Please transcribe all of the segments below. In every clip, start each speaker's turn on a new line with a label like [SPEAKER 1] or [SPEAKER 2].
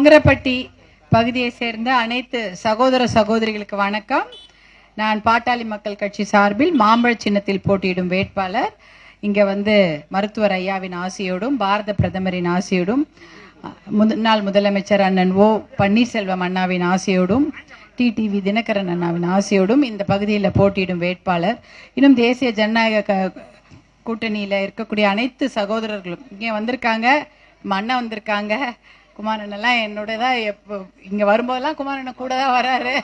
[SPEAKER 1] கொங்கரப்பட்டி பகுதியை சேர்ந்த அனைத்து சகோதர சகோதரிகளுக்கு வணக்கம். நான் பாட்டாளி மக்கள் கட்சி சார்பில் மாம்பழ சின்னத்தில் போட்டியிடும் வேட்பாளர் இங்க வந்து மருத்துவர் ஐயாவின் ஆசையோடும் பாரத பிரதமரின் ஆசையோடும் முன்னாள் முதலமைச்சர் அண்ணன் ஓ பன்னீர்செல்வம் அண்ணாவின் ஆசையோடும் டிடிவி தினகரன் அண்ணாவின் ஆசையோடும் இந்த பகுதியில் போட்டியிடும் வேட்பாளர். இன்னும் தேசிய ஜனநாயக க- கூட்டணியில இருக்கக்கூடிய அனைத்து சகோதரர்களும் இங்க வந்திருக்காங்க. நம்ம வந்திருக்காங்க. குமாரன் எல்லாம் என்னோட தான் எப்போ இங்க வரும்போதெல்லாம் குமாரன் கூட தான் வராரு.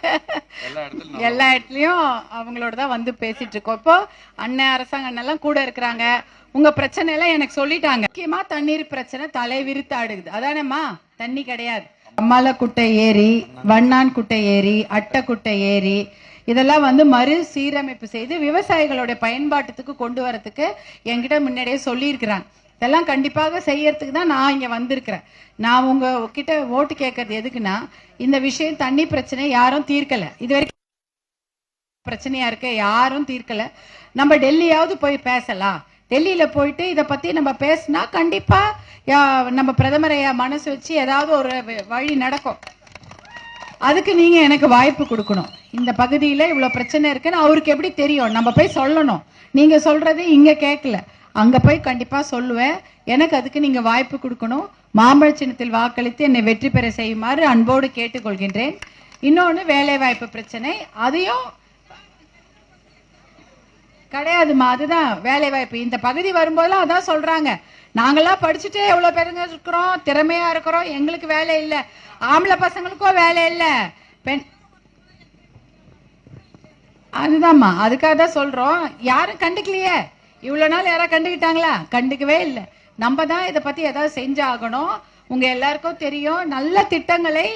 [SPEAKER 1] எல்லா இடத்துலயும் அவங்களோட தான் வந்து பேசிட்டு இருக்கோம் இப்போ அண்ணன் அரசாங்க அண்ணன் எல்லாம் கூட இருக்கிறாங்க. உங்க பிரச்சனை எல்லாம் எனக்கு சொல்லிட்டாங்க. முக்கியமா தண்ணீர் பிரச்சனை தலை விரித்தாடுது. அதானேம்மா? தண்ணி கிடையாது. அம்மால குட்டை ஏரி வண்ணான் குட்டை ஏரி அட்டை குட்டை ஏரி இதெல்லாம் வந்து மறு சீரமைப்பு செய்து விவசாயிகளுடைய பயன்பாட்டுக்கு கொண்டு வரதுக்கு என்கிட்ட முன்னாடியே சொல்லியிருக்கிறாங்க. இதெல்லாம் கண்டிப்பாக செய்யறதுக்கு தான் நான் இங்கே வந்திருக்கிறேன். நான் உங்க கிட்ட ஓட்டு கேட்கறது எதுக்குன்னா இந்த விஷயம் தண்ணி பிரச்சனை யாரும் தீர்க்கல. இது வரைக்கும் பிரச்சனையா இருக்க யாரும் தீர்க்கல. நம்ம டெல்லியாவது போய் பேசலாம். டெல்லியில போயிட்டு இதை பத்தி நம்ம பேசினா கண்டிப்பா நம்ம பிரதமரை மனசு வச்சு ஏதாவது ஒரு வ- வழி நடக்கும். அதுக்கு நீங்க எனக்கு வாய்ப்பு கொடுக்கணும். இந்த பகுதியில இவ்வளவு பிரச்சனை இருக்குன்னு அவருக்கு எப்படி தெரியும்? நம்ம போய் சொல்லணும். நீங்க சொல்றது இங்க கேட்கல. அங்கே போய் கண்டிப்பாக சொல்லுவேன். எனக்கு அதுக்கு நீங்கள் வாய்ப்பு கொடுக்கணும். மாம்பழ சின்னத்தில் வாக்களித்து என்னை வெற்றி பெற செய்யுமாறு அன்போடு கேட்டுக்கொள்கின்றேன். இன்னொன்று வேலைவாய்ப்பு பிரச்சனை. அதையும் கிடையாதுமா அதுதான் வேலைவாய்ப்பு. இந்த பகுதி வரும்போதெல்லாம் அதான் சொல்கிறாங்க நாங்களாம் படிச்சுட்டு எவ்வளோ பேருங்க இருக்கிறோம் திறமையாக இருக்கிறோம். எங்களுக்கு வேலை இல்லை. ஆம்பளை பசங்களுக்கும் வேலை இல்லை. பெண் அதுதான்மா அதுக்காக தான் சொல்கிறோம் யாரும் கண்டுக்கலையே. இவ்வளோ நாள் யாராவது கண்டுக்கிட்டாங்களா கண்டுக்கவே இல்லை. நம்ம தான் இதை பற்றி ஏதாவது செஞ்சாகணும். உங்கள் எல்லாருக்கும் தெரியும். நல்ல திட்டங்களை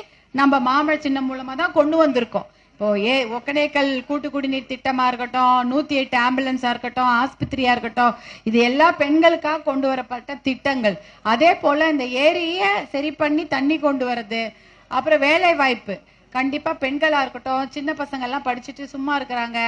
[SPEAKER 1] நம்ம மாமழ சின்னம் மூலமாக தான் கொண்டு வந்திருக்கோம். இப்போ ஏ ஒக்கனேக்கல் கூட்டு குடிநீர் திட்டமாக இருக்கட்டும் நூற்றி எட்டு ஆம்புலன்ஸாக இருக்கட்டும் ஆஸ்பத்திரியாக இருக்கட்டும் இது எல்லா பெண்களுக்காக கொண்டு வரப்பட்ட திட்டங்கள். அதே போல் இந்த ஏரியை சரி பண்ணி தண்ணி கொண்டு வர்றது அப்புறம் வேலை வாய்ப்பு கண்டிப்பாக பெண்களாக இருக்கட்டும் சின்ன பசங்கள்லாம் படிச்சுட்டு சும்மா இருக்கிறாங்க.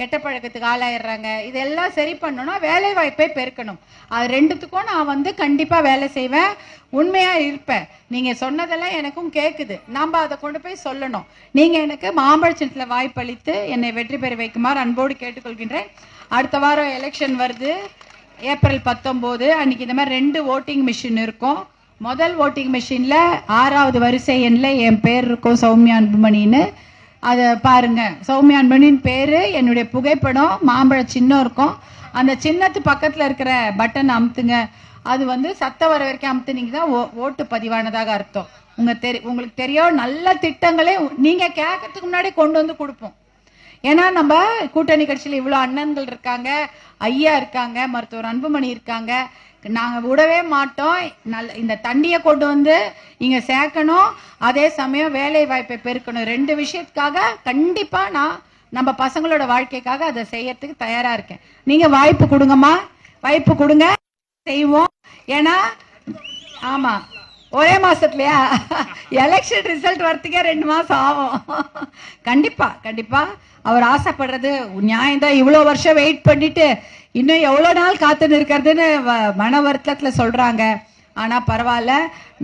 [SPEAKER 1] கெட்ட பழக்கத்துக்கு ஆளாயிடுறாங்க. இதெல்லாம் சரி பண்ணணும்னா வேலை வாய்ப்பை பெருக்கணும். அது ரெண்டுத்துக்கும் நான் வந்து கண்டிப்பாக வேலை செய்வேன். உண்மையாக இருப்பேன். நீங்கள் சொன்னதெல்லாம் எனக்கும் கேட்குது நாம் அதை கொண்டு போய் சொல்லணும். நீங்கள் எனக்கு மாம்பழச்சத்தில் வாய்ப்பளித்து என்னை வெற்றி பெற வைக்குமாறு அன்போடு கேட்டுக்கொள்கின்றேன். அடுத்த வாரம் எலெக்ஷன் வருது. ஏப்ரல் பத்தொம்போது. அன்னைக்கு இந்த மாதிரி ரெண்டு ஓட்டிங் மிஷின் இருக்கும். முதல் ஓட்டிங் மிஷினில் ஆறாவது வரிசை எண்ணில் என் பேர் இருக்கும் சௌமியா அன்புமணின்னு. அதை பாருங்க. சௌமியா அன்பனின் பேரு என்னுடைய புகைப்படம் மாம்பழ சின்னம் இருக்கும். அந்த சின்னத்து பக்கத்துல இருக்கிற பட்டன் அமுத்துங்க. அது வந்து சத்த வர வரைக்கும் அமுத்துனீங்கன்னா ஓ- ஓட்டு பதிவானதாக அர்த்தம். உங்க தெரி உங்களுக்கு தெரியும் நல்ல திட்டங்களே நீங்க கேட்கறதுக்கு முன்னாடி கொண்டு வந்து கொடுப்போம். ஏன்னா நம்ம கூட்டணி கட்சியில் இவ்வளோ அண்ணன்கள் இருக்காங்க ஐயா இருக்காங்க மருத்துவர் அன்புமணி இருக்காங்க. நாங்கள் விடவே மாட்டோம். நல்ல இந்த தண்ணியை கொண்டு வந்து இங்கே சேர்க்கணும். அதே சமயம் வேலை வாய்ப்பை பெருக்கணும். ரெண்டு விஷயத்துக்காக கண்டிப்பாக நான் நம்ம பசங்களோட வாழ்க்கைக்காக அதை செய்யறதுக்கு தயாராக இருக்கேன். நீங்கள் வாய்ப்பு கொடுங்கம்மா. வாய்ப்பு கொடுங்க. செய்வோம். ஏன்னா ஆமாம் ஒரே மாசத்துலயா? எலெக்ஷன் ரிசல்ட் வரதுக்கே ரெண்டு மாசம் ஆகும். கண்டிப்பா கண்டிப்பா. அவர் ஆசைப்படுறது நியாயம் தான் இவ்வளோ வருஷம் வெயிட் பண்ணிட்டு இன்னும் எவ்வளோ நாள் காத்துன்னு இருக்கிறதுன்னு மன வருத்தத்துல சொல்றாங்க. ஆனா பரவாயில்ல.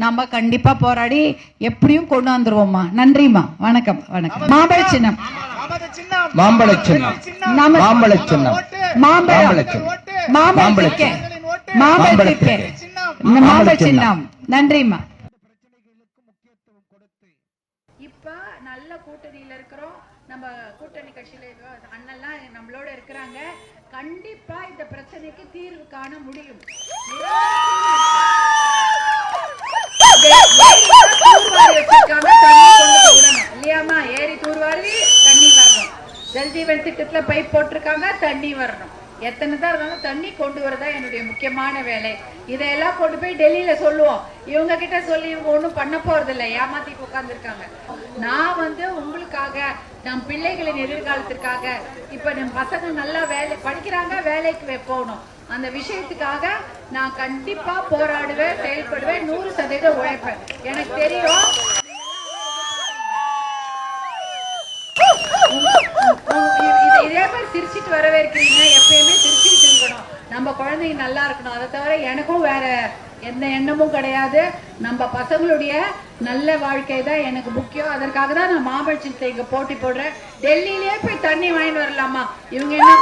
[SPEAKER 1] நம்ம கண்டிப்பா போராடி எப்படியும் கொண்டு வந்துருவோம்மா. நன்றிம்மா. வணக்கம் வணக்கம். மாம்பழ சின்னம்.
[SPEAKER 2] மாம்பழ சின்னம். மாம்பழ சின்னம்.
[SPEAKER 1] மாம்பழம்.
[SPEAKER 2] மாம்பழ
[SPEAKER 1] இந்த மாம்பழ சின்னம். நன்றிம்மா. இப்ப நல்ல கூட்டணியில இருக்கிறோம். நம்ம கூட்டணி கட்சியில அண்ணெல்லாம் நம்மளோட இருக்கிறாங்க. கண்டிப்பா இந்த பிரச்சனைக்கு தீர்வு காண முடியும். இல்லையாம்மா? ஏரி தூர்வாரி தண்ணி வரணும். ஜல்ஜீவன் திட்டத்துல பைப் போட்டிருக்காங்க தண்ணி வரணும். எத்தனை தான் இருந்தாலும் தண்ணி கொண்டு வரதா என்னுடைய முக்கியமான வேலை. இதையெல்லாம் கொண்டு போய் டெல்லியில சொல்லுவோம். இவங்க கிட்ட சொல்லி இவங்க ஒண்ணும் பண்ண போறது இல்லை ஏமாத்திட்டு உட்கார்ந்துருக்காங்க. நான் வந்து உங்களுக்காக நம் பிள்ளைகளின் எதிர்காலத்திற்காக இப்ப நம்ம பசங்க நல்லா வேலை படிக்கிறாங்க வேலைக்கு போகணும். அந்த விஷயத்துக்காக நான் கண்டிப்பா போராடுவேன் செயல்படுவேன் நூறு சதவீதம் உழைப்பேன். எனக்கு தெரியும். இதே மாதிரி சிரிச்சிட்டு வரவேற்கிறீங்க. எப்பயுமே சிரிச்சுட்டு இருக்கணும். நம்ம குழந்தைங்க நல்லா இருக்கணும். அதை தவிர எனக்கும் வேற எந்த எண்ணமும் கிடையாது. நம்ம பசங்களுடைய நல்ல வாழ்க்கை தான் எனக்கு முக்கியம். அதற்காக தான் நான் மாம்பழ இங்க போட்டி போடுறேன். டெல்லியிலே போய் தண்ணி வாங்கிட்டு வரலாமா? இவங்க என்ன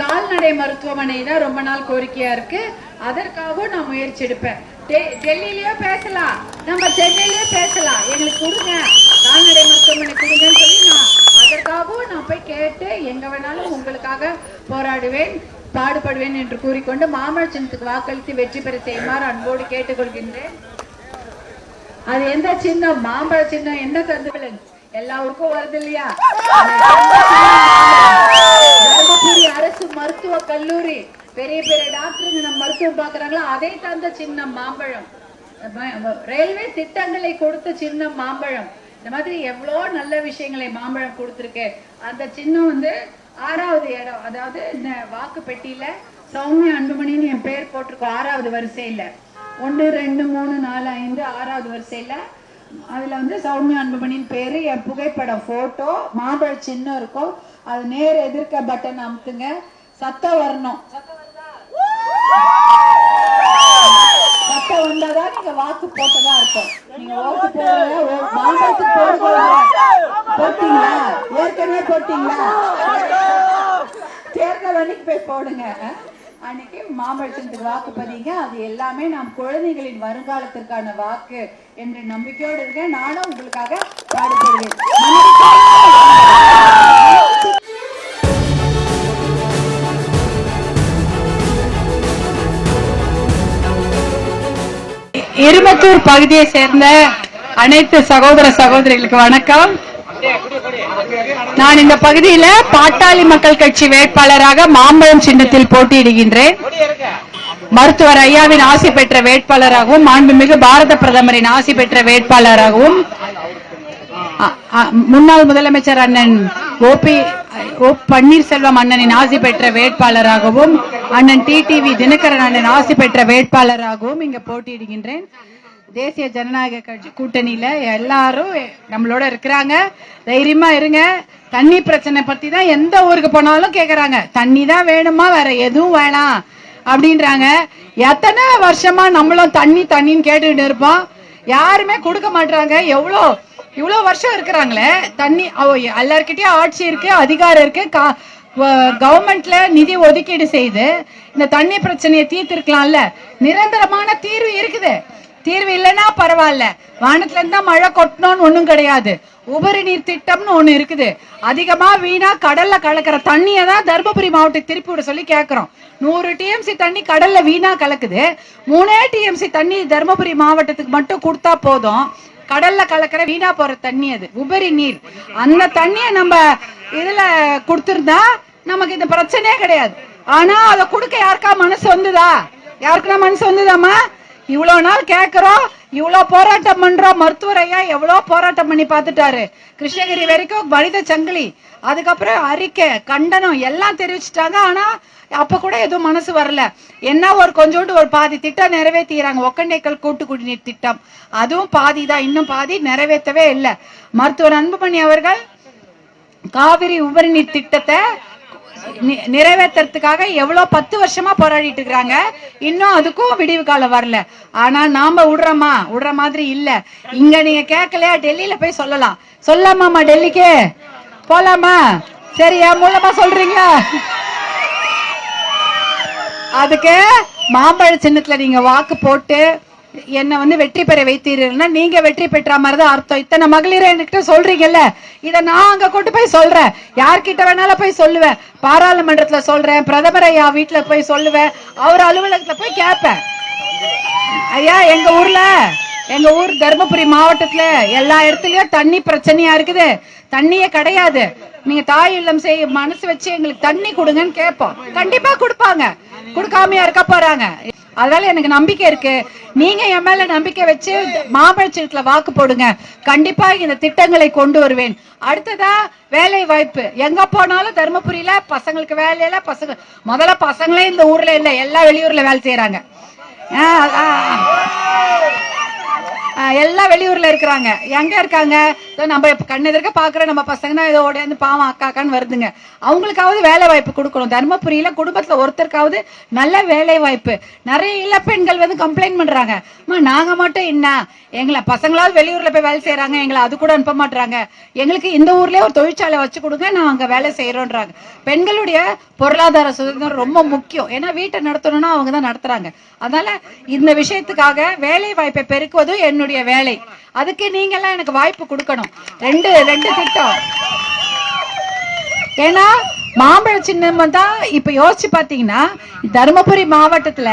[SPEAKER 1] கால்நடை மருத்துவமனை தான் ரொம்ப நாள் கோரிக்கையா இருக்கு. அதற்காகவும் நான் முயற்சி எடுப்பேன். டெல்லியிலயோ பேசலாம். நம்ம சென்னையிலயோ பேசலாம். எங்களுக்கு கொடுங்க. கால்நடை மருத்துவமனை கொடுங்கன்னு சொல்லி நான் அதற்காகவும் நான் போய் கேட்டு எங்க வேணாலும் உங்களுக்காக போராடுவேன் பாடுபடுவேன் என்று கூறிக்கொண்டு மாமழ சின்னத்துக்கு வாக்களித்து வெற்றி பெற செய்யுமாறு அன்போடு கேட்டுக்கொள்கின்றேன். அது எந்த சின்னம்? மாம்பழ சின்னம். என்ன தந்து எல்லா ஊருக்கும் வருது இல்லையா? தர்மபுரி அரசு மருத்துவ கல்லூரி. பெரிய பெரிய டாக்டருங்க நம்ம மருத்துவம் பார்க்குறாங்களோ? அதை தந்த சின்னம் மாம்பழம். ரயில்வே திட்டங்களை கொடுத்த சின்னம் மாம்பழம். இந்த மாதிரி எவ்வளோ நல்ல விஷயங்களை மாம்பழம் கொடுத்துருக்கு. அந்த சின்னம் வந்து ஆறாவது இடம். அதாவது இந்த வாக்கு பெட்டியில சௌமிய அன்புமணின்னு என் பேர் போட்டிருக்கோம். ஆறாவது வரிசையில. ஒன்று ரெண்டு மூணு நாலு ஐந்து ஆறாவது வரிசையில. அதுல வந்து சௌமியா அன்புமணின்னு பேரு. என் புகைப்படம் போட்டோ மாம்பழ சின்னம் இருக்கும். அது நேர் எதிர்க்க பட்டன் அமுத்துங்க சத்தம் வரணும் சத்தம் வந்தாதான் நீங்க வாக்கு போட்டதா இருக்கும் நீங்க ஓட்டு. போடுங்க மாம்பழத்துக்கு போடுங்க போட்டீங்களா? ஏற்கனவே போட்டீங்களா? தேர்தல் அன்னைக்கு போய் போடுங்க. அன்னைக்கு மாம்பழத்துக்கு வாக்கு பதிங்க அது எல்லாமே நம் குழந்தைகளின் வருங்காலத்திற்கான வாக்கு என்ற நம்பிக்கையோடு இருக்கேன் நானும் உங்களுக்காக பாடுபடுவேன். இருமத்தூர் பகுதியை சேர்ந்த அனைத்து சகோதர சகோதரிகளுக்கு வணக்கம். நான் இந்த பகுதியில பாட்டாளி மக்கள் கட்சி வேட்பாளராக மாம்பழம் சின்னத்தில் போட்டியிடுகின்றேன். மருத்துவர் ஐயாவின் ஆசி பெற்ற வேட்பாளராகவும் மாண்புமிகு பாரத பிரதமரின் ஆசி பெற்ற வேட்பாளராகவும் முன்னாள் முதலமைச்சர் அண்ணன் ஓ பி ஓ பன்னீர்செல்வம் அண்ணனின் ஆசி பெற்ற வேட்பாளராகவும் அண்ணன் டிடிவி தினகரன் அண்ணன் ஆசி பெற்ற வேட்பாளராகவும் இங்க போட்டியிடுகின்றேன். தேசிய ஜனநாயக கட்சி கூட்டணியில எல்லாரும் நம்மளோட இருக்கிறாங்க. தைரியமா இருங்க. தண்ணி பிரச்சனை பத்தி தான் எந்த ஊருக்கு போனாலும் கேக்குறாங்க. தண்ணி தான் வேணுமா? வேற எதுவும் வேணாம் அப்படின்றாங்க. எத்தனை வருஷமா நம்மளும் தண்ணி தண்ணின்னு கேட்டுக்கிட்டு இருப்போம். யாருமே கொடுக்க மாட்டாங்க எவ்வளோ இவ்வளோ வருஷம் இருக்கிறாங்களே. தண்ணி அவ- எல்லார்கிட்டயும் ஆட்சி இருக்கு அதிகாரம் இருக்கு. கா- கவர்மெண்ட்ல நிதி ஒதுக்கீடு செய்து இந்த தண்ணி பிரச்சனையை தீர்த்திருக்கலாம்ல. நிரந்தரமான தீர்வு இருக்குது. தீர்வு இல்லைன்னா பரவாயில்ல. வானத்துல இருந்தா மழை கொட்டணும்னு ஒண்ணும் கிடையாது. உபரி நீர் திட்டம்னு ஒண்ணு இருக்குது. அதிகமா வீணா கடல்ல கலக்கிற தண்ணியை தான் தருமபுரி மாவட்டத்தை திருப்பி விட சொல்லி கேட்கிறோம் நூறு டிஎம்சி தண்ணி கடல்ல வீணா கலக்குது. மூணே டிஎம்சி தண்ணி தருமபுரி மாவட்டத்துக்கு மட்டும் கொடுத்தா போதும். கடல்ல கலக்கிற வீணா போற தண்ணி அது. உபரி நீர். அந்த தண்ணியை நம்ம இதுல கொடுத்திருந்தா நமக்கு இந்த பிரச்சனையே கிடையாது. ஆனா அதை கொடுக்க யாருக்கா மனசு வந்துதா? யாருக்குன்னா மனசு வந்துதாமா இவ்வளவு நாள் கேக்குறோம் இவ்வளவு போராட்டம் பண்றோம். மருத்துவர் ஐயா எவ்வளவு போராட்டம் பண்ணி பார்த்துட்டாரு. கிருஷ்ணகிரி வரைக்கும் மனித சங்கிலி. அதுக்கப்புறம் அறிக்கை கண்டனம் எல்லாம் தெரிவிச்சிட்டாங்க. ஆனா அப்ப கூட எதுவும் மனசு வரல. என்ன ஒரு கொஞ்சோண்டு ஒரு பாதி திட்டம் நிறைவேற்றிக்கிறாங்க ஒக்கண்டைக்கல் கூட்டு குடிநீர் திட்டம். அதுவும் பாதி தான் இன்னும் பாதி நிறைவேற்றவே இல்லை. மருத்துவர் அன்புமணி அவர்கள் காவிரி உபரி நீர் திட்டத்தை நிறைவேற்றுறதுக்காக நிறைவேத்துறதுக்காக எவ்வளவு பத்து வருஷமா போராடிட்டு இருக்காங்க இன்னும் அதுக்கும் விடிவு காலம் வரல. ஆனா நாம விடுறோமா விடுற மாதிரி இல்ல. இங்க நீங்க கேட்கலையா டெல்லியில போய் சொல்லலாம். சொல்லாமாமா டெல்லிக்கு? போலாமா? சரியா? மூலமா சொல்றீங்களா? அதுக்கு மாம்பழ சின்னத்துல நீங்க வாக்கு போட்டு என்னை வந்து வெற்றி பெற வைத்தீர்கள்னா நீங்க வெற்றி பெற்ற மாதிரி தான் அர்த்தம். இத்தனை மகளிர் என்கிட்ட சொல்றீங்கல்ல இதை நான் அங்க கொண்டு போய் சொல்றேன். யார்கிட்ட வேணாலும் போய் சொல்லுவேன். பாராளுமன்றத்துல சொல்றேன் பிரதமர் ஐயா வீட்டுல போய் சொல்லுவேன் அவர் அலுவலகத்துல போய் கேட்பேன். ஐயா எங்க ஊர்ல எங்க ஊர் தருமபுரி மாவட்டத்துல எல்லா இடத்துலயும் தண்ணி பிரச்சனையா இருக்குது. தண்ணியே கிடையாது. நீங்க தாய் இல்லம் செய்ய மனசு வச்சு எங்களுக்கு தண்ணி கொடுங்கன்னு கேட்போம். கண்டிப்பா கொடுப்பாங்க. கொடுக்காமையா இருக்க போறாங்க. அதனால எனக்கு நம்பிக்கை இருக்கு. நீங்க என் மேல நம்பிக்கை வச்சு மாம்பழச்சீட்டுல வாக்கு போடுங்க. கண்டிப்பா இந்த திட்டங்களை கொண்டு வருவேன். அடுத்ததா வேலை வாய்ப்பு. எங்க போனாலும் தருமபுரியில பசங்களுக்கு வேலையில பசங்க முதல்ல பசங்களே இந்த ஊர்ல இல்ல எல்லா வெளியூர்ல வேலை செய்யறாங்க ஆஹ் ஆஹ் எல்லாம் வெளியூர்ல இருக்கிறாங்க. எங்க இருக்காங்க? நம்ம இப்ப கண்ணெதிர்க்க பாக்குற நம்ம பசங்கன்னா ஏதோ ஓடியாந்து பாவம் அக்காக்கான்னு வருதுங்க. அவங்களுக்காவது வேலை வாய்ப்பு கொடுக்கணும். தர்மபுரியில குடும்பத்துல ஒருத்தருக்காவது நல்ல வேலை வாய்ப்பு. நிறைய இளப்பெண்கள் வந்து கம்ப்ளைண்ட் பண்றாங்க. அம்மா நாங்க மட்டும் என்ன? எங்களை பசங்களாவது வெளியூர்ல போய் வேலை செய்யறாங்க எங்களை அது கூட அனுப்ப மாட்டாங்க எங்களுக்கு இந்த ஊர்லயே ஒரு தொழிற்சாலை வச்சு கொடுங்க. நான் அங்க வேலை செய்யறோன்றாங்க பெண்களுடைய பொருளாதார சுதந்திரம் ரொம்ப முக்கியம். ஏன்னா வீட்டை நடத்தணும்னா அவங்க தான் நடத்துறாங்க. அதனால இந்த விஷயத்துக்காக வேலை வாய்ப்பை பெருக்குவதும் என்னுடைய வேலை. அதுக்கு நீங்க எல்லாம் எனக்கு வாய்ப்பு கொடுக்கணும். ரெண்டு ரெண்டு திட்டம். ஏன்னா மாம்பழ சின்னம் தான் இப்ப யோசிச்சு பாத்தீங்கன்னா தருமபுரி மாவட்டத்துல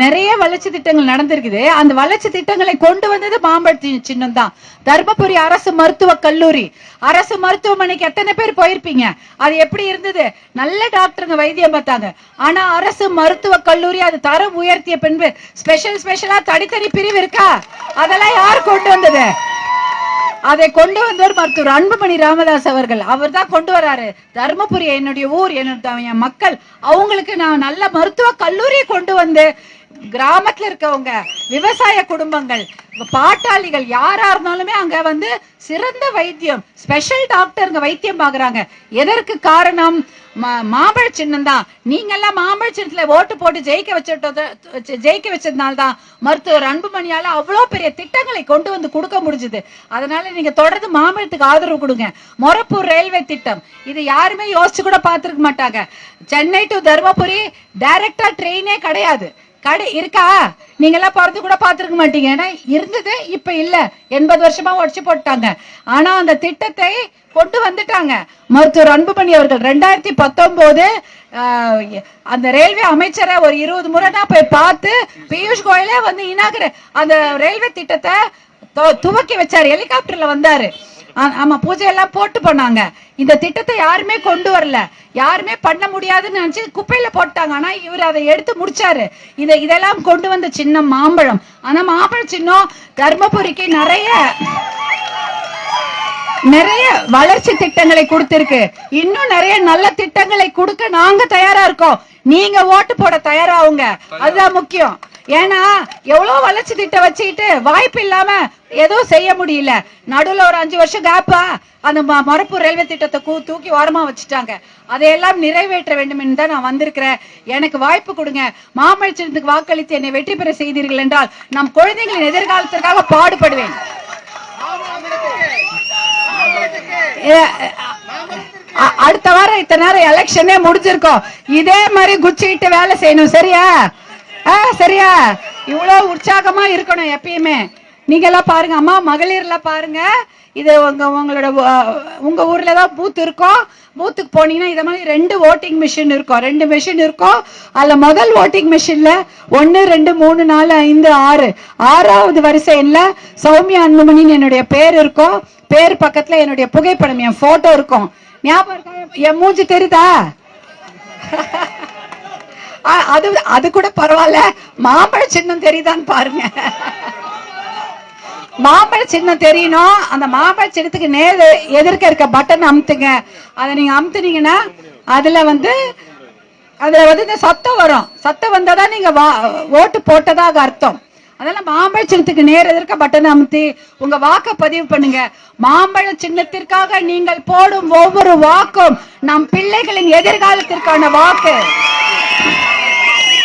[SPEAKER 1] நிறைய வளர்ச்சி திட்டங்கள் நடந்திருக்குது. அந்த வளர்ச்சி திட்டங்களை கொண்டு வந்தது மாம்பழ சின்னம் தான். தருமபுரி அரசு மருத்துவ கல்லூரி. அரசு மருத்துவமனைக்கு எத்தனை பேர் போயிருப்பீங்க? அது எப்படி இருந்தது? நல்ல டாக்டருங்க வைத்தியம் பார்த்தாங்க. ஆனா அரசு மருத்துவ கல்லூரி அது தரம் உயர்த்திய பின்பு ஸ்பெஷல் ஸ்பெஷலா தனித்தனி பிரிவு இருக்கா? அதெல்லாம் யார் கொண்டு வந்தது? அதை கொண்டு வந்தவர் மருத்துவர் அன்புமணி ராமதாஸ் அவர்கள். அவர் தான் கொண்டு வராரு. தருமபுரி என்னுடைய ஊர் என்னுடைய மக்கள். அவங்களுக்கு நான் நல்ல மருத்துவ கல்லூரியை கொண்டு வந்து கிராமத்துல இருக்கவங்க விவசாய குடும்பங்கள் பாட்டாளிகள் யாரா இருந்தாலுமே அங்க வந்து சிறந்த வைத்தியம் ஸ்பெஷல் டாக்டருங்க வைத்தியம் பாக்குறாங்க. எதற்கு காரணம்? மாம்பழ சின்னம் தான். நீங்க எல்லாம் மாம்பழ சின்னத்துல ஓட்டு போட்டு ஜெயிக்க வச்சுட்டது ஜெயிக்க வச்சதுனால தான் மருத்துவர் அன்புமணியால அவ்வளவு பெரிய திட்டங்களை கொண்டு வந்து கொடுக்க முடிஞ்சது. அதனால நீங்க தொடர்ந்து மாம்பழத்துக்கு ஆதரவு கொடுங்க. மொரப்பூர் ரயில்வே திட்டம். இது யாருமே யோசிச்சு கூட பார்த்திருக்க மாட்டாங்க. சென்னை டு தர்மபுரி டைரக்டா ட்ரெயினே கிடையாது. கடை இருக்கா? நீங்க எல்லாம் பிறந்து கூட பார்த்திருக்க மாட்டீங்க. ஏன்னா இருந்தது இப்ப இல்ல. எண்பது வருஷமா உடச்சு போட்டாங்க ஆனா அந்த திட்டத்தை கொண்டு வந்துட்டாங்க. மருத்துவர் அன்புமணி அவர்கள் ரெண்டாயிரத்தி பத்தொன்பது அந்த ரயில்வே அமைச்சரை ஒரு இருபது முறை தான் போய் பார்த்து பியூஷ் கோயலே வந்து இனாகிற அந்த ரயில்வே திட்டத்தை தொ- துவக்கி வச்சாரு. ஹெலிகாப்டர்ல வந்தாரு. ஆமா பூஜை எல்லாம் போட்டு போனாங்க. இந்த திட்டத்தை யாருமே கொண்டு வரல. யாருமே பண்ண முடியாதுன்னு நினைச்சு குப்பையில போட்டாங்க. ஆனா இவர் அதை எடுத்து முடிச்சாரு. இத இதெல்லாம் கொண்டு வந்த சின்னம் மாம்பழம். ஆனா மாம்பழ சின்னம் தர்மபுரிக்கு நிறைய நிறைய வளர்ச்சி திட்டங்களை கொடுத்திருக்கு. இன்னும் நிறைய நல்ல திட்டங்களை கொடுக்க நாங்க தயாரா இருக்கோம். நீங்க ஓட்டு போட தயாராகுங்க. அதுதான் முக்கியம். ஏன்னா எவ்வளவு வளர்ச்சி திட்டம் வச்சுக்கிட்டு வாய்ப்பு இல்லாம எதுவும் செய்ய முடியல. நடுவுல ஒரு அஞ்சு வருஷம் கேப்பா அந்த ம- மொரப்பூர் ரயில்வே திட்டத்தை கூ- தூக்கி ஓரமா வச்சுட்டாங்க. அதையெல்லாம் நிறைவேற்ற வேண்டும் என்று தான் நான் வந்திருக்கிறேன். எனக்கு வாய்ப்பு கொடுங்க. மாமல்லத்துக்கு வாக்களித்து என்னை வெற்றி பெற செய்தீர்கள் என்றால் நம் குழந்தைகளின் எதிர்காலத்திற்காக பாடுபடுவேன். அடுத்த வாரம் இத்தனை நேரம் எலெக்ஷனே முடிஞ்சிருக்கோம். இதே மாதிரி குச்சிட்டு வேலை செய்யணும் சரியா? ஆ சரியா. இவ்வளவு உற்சாகமா இருக்கணும் எப்பயுமே. நீங்க எல்லாம் பாருங்க அம்மா மகளிரில் பாருங்க. இது உங்க உங்களோட உங்கள் உங்க ஊர்ல தான் பூத் இருக்கும். பூத்துக்கு போனீங்கன்னா இதை மாதிரி ரெண்டு ஓட்டிங் மிஷின் இருக்கும். ரெண்டு மிஷின் இருக்கும். அதில் முதல் ஓட்டிங் மிஷின்ல ஒன்று ரெண்டு மூணு நாலு ஐந்து ஆறு. ஆறாவது வரிசையில் சௌமியா அன்புமணின்னு என்னுடைய பேர் இருக்கும். பேர் பக்கத்தில் என்னுடைய புகைப்படம் என் ஃபோட்டோ இருக்கும். ஞாபகம் என் மூஞ்சி தெரியுதா? அது அது கூட பரவாயில்ல மாம்பழ சின்னம் தெரியுதான்னு பாருங்க. மாம்பழ சின்னம் தெரியணும். அந்த மாம்பழ சின்னத்துக்கு நேர் எதிர்க்க இருக்க பட்டன் அமுத்துங்க. அதை நீங்க அமுத்துனீங்கன்னா அதுல வந்து அதுல வந்து இந்த சத்தம் வரும். சத்தம் வந்தாதான் நீங்க வா- ஓட்டு போட்டதாக அர்த்தம். அதனால மாம்பழ சின்னத்துக்கு நேர் எதிர்க்க பட்டன் அமுத்தி உங்க வாக்க பதிவு பண்ணுங்க. மாம்பழ சின்னத்திற்காக நீங்கள் போடும் ஒவ்வொரு வாக்கும் நம் பிள்ளைகளின் எதிர்காலத்திற்கான வாக்கு.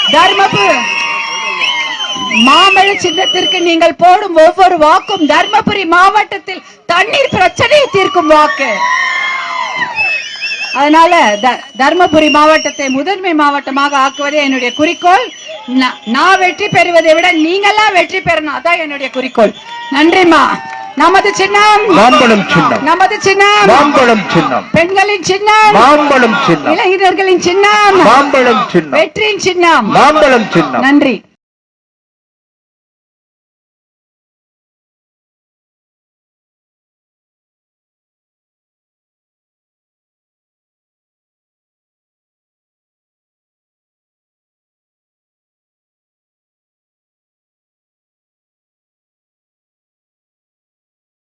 [SPEAKER 1] தர்மபுரி மாம்பழ சின்னத்திற்கு நீங்கள் போடும் ஒவ்வொரு வாக்கும் தர்மபுரி மாவட்டத்தில் தண்ணீர் பிரச்சனையை தீர்க்கும் வாக்கு. அதனால த- தர்மபுரி மாவட்டத்தை முதன்மை மாவட்டமாக ஆக்குவதே என்னுடைய குறிக்கோள். நான் வெற்றி பெறுவதை விட நீங்கெல்லாம் வெற்றி பெறணும். அதான் என்னுடைய குறிக்கோள். நன்றிம்மா. நமது சின்னம்.
[SPEAKER 3] மாம்பழம் சின்னம்.
[SPEAKER 1] நமது சின்னம்.
[SPEAKER 3] மாம்பழம் சின்னம்.
[SPEAKER 1] பெண்களின் சின்னம்.
[SPEAKER 3] மாம்பழம் சின்னம்.
[SPEAKER 1] இளைஞர்களின் சின்னம்.
[SPEAKER 3] மாம்பழம் சின்னம்.
[SPEAKER 1] வெற்றியின் சின்னம்.
[SPEAKER 3] மாம்பழம் சின்னம்.
[SPEAKER 1] நன்றி.